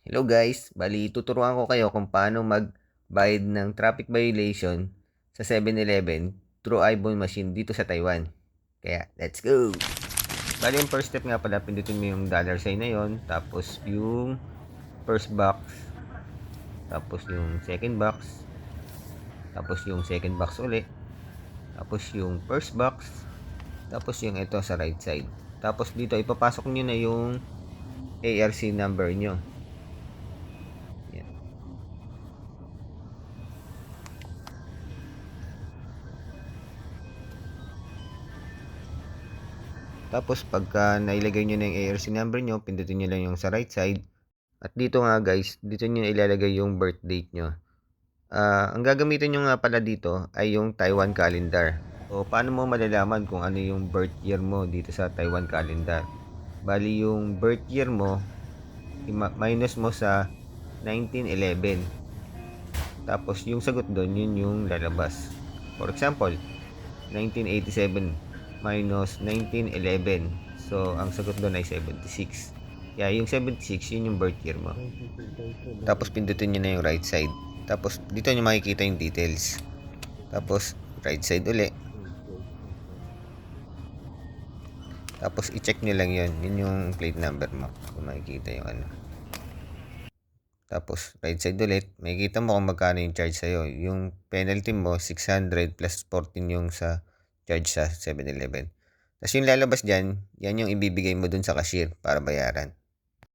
Hello guys, bali tuturuan ko kayo kung paano magbayad ng traffic violation sa 7-Eleven through iPhone machine dito sa Taiwan. Kaya, let's go! Bali yung first step nga pala, pindutin mo yung dollar sign na yon, tapos yung first box, tapos yung second box, tapos yung second box uli, tapos yung first box, tapos yung ito sa right side. Tapos dito, ipapasok nyo na yung ARC number nyo. Tapos pagka nailagay nyo na yung ARC number nyo, pindutin nyo lang yung sa right side. At dito nga guys, dito nyo ilalagay yung birth date nyo. Ah, ang gagamitin nyo nga pala dito ay yung Taiwan calendar. O paano mo malalaman kung ano yung birth year mo dito sa Taiwan calendar? Bali yung birth year mo, minus mo sa 1911. Tapos yung sagot doon, yun yung lalabas. For example, 1987 minus 1911. So, ang sagot doon ay 76. Kaya yung 76, yun yung birth year mo. Tapos pindutin nyo na yung right side. Tapos dito nyo makikita yung details. Tapos right side uli. Tapos i-check nyo lang yun. Yun yung plate number mo. Kung makikita yung ano. Tapos right side ulit. Makikita mo kung magkano yung charge sa'yo. Yung penalty mo 600 plus 14 yung sa charge sa 7-Eleven. Tapos yung lalabas dyan, yan yung ibibigay mo dun sa cashier para bayaran.